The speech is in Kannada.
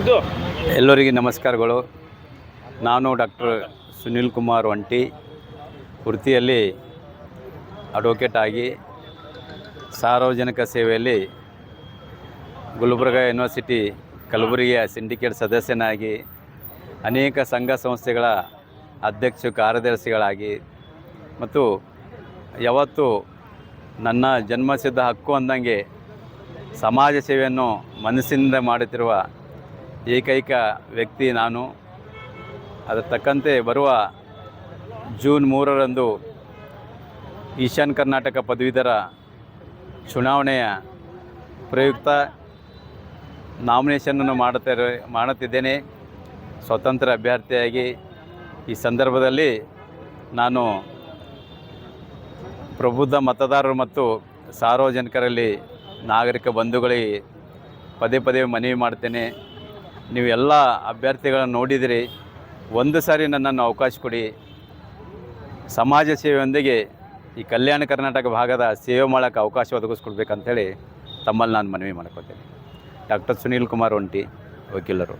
ಇದು. ಎಲ್ಲರಿಗೆ ನಮಸ್ಕಾರಗಳು. ನಾನು ಡಾಕ್ಟರ್ ಸುನಿಲ್ ಕುಮಾರ್ ಒಂಟಿ ವೃತ್ತಿಯಲ್ಲಿ ಅಡ್ವೊಕೇಟ್ ಆಗಿ ಸಾರ್ವಜನಿಕ ಸೇವೆಯಲ್ಲಿ ಗುಲ್ಬರ್ಗ ಯೂನಿವರ್ಸಿಟಿ ಕಲಬುರಗಿಯ ಸಿಂಡಿಕೇಟ್ ಸದಸ್ಯನಾಗಿ ಅನೇಕ ಸಂಘ ಸಂಸ್ಥೆಗಳ ಅಧ್ಯಕ್ಷ ಕಾರ್ಯದರ್ಶಿಗಳಾಗಿ ಮತ್ತು ಯಾವತ್ತು ನನ್ನ ಜನ್ಮಸಿದ್ಧ ಹಕ್ಕು ಅಂದಂಗೆ ಸಮಾಜ ಸೇವೆಯನ್ನು ಮನಸ್ಸಿನಿಂದ ಮಾಡುತ್ತಿರುವ ಏಕೈಕ ವ್ಯಕ್ತಿ ನಾನು. ಅದರ ತಕ್ಕಂತೆ ಬರುವ ಜೂನ್ ಮೂರರಂದು ಈಶಾನ್ ಕರ್ನಾಟಕ ಪದವೀಧರ ಚುನಾವಣೆಯ ಪ್ರಯುಕ್ತ ನಾಮಿನೇಷನನ್ನು ಮಾಡುತ್ತಿರ ಮಾಡುತ್ತಿದ್ದೇನೆ. ಸ್ವತಂತ್ರ ಅಭ್ಯರ್ಥಿಯಾಗಿ ಈ ಸಂದರ್ಭದಲ್ಲಿ ನಾನು ಪ್ರಬುದ್ಧ ಮತದಾರರು ಮತ್ತು ಸಾರ್ವಜನಿಕರಲ್ಲಿ ನಾಗರಿಕ ಬಂಧುಗಳಿಗೆ ಪದೇ ಪದೇ ಮನವಿ ಮಾಡ್ತೇನೆ. ನೀವು ಎಲ್ಲ ಅಭ್ಯರ್ಥಿಗಳನ್ನು ನೋಡಿದಿರಿ. ಒಂದು ಸಾರಿ ನನ್ನನ್ನು ಅವಕಾಶ ಕೊಡಿ. ಸಮಾಜ ಸೇವೆಯೊಂದಿಗೆ ಈ ಕಲ್ಯಾಣ ಕರ್ನಾಟಕ ಭಾಗದ ಸೇವೆ ಮಾಡೋಕ್ಕೆ ಅವಕಾಶ ಒದಗಿಸ್ಕೊಡ್ಬೇಕಂತೇಳಿ ತಮ್ಮಲ್ಲಿ ನಾನು ಮನವಿ ಮಾಡ್ಕೊತೇನೆ ಡಾಕ್ಟರ್ ಸುನೀಲ್ ಕುಮಾರ್ ಒಂಟಿ, ವಕೀಲರು.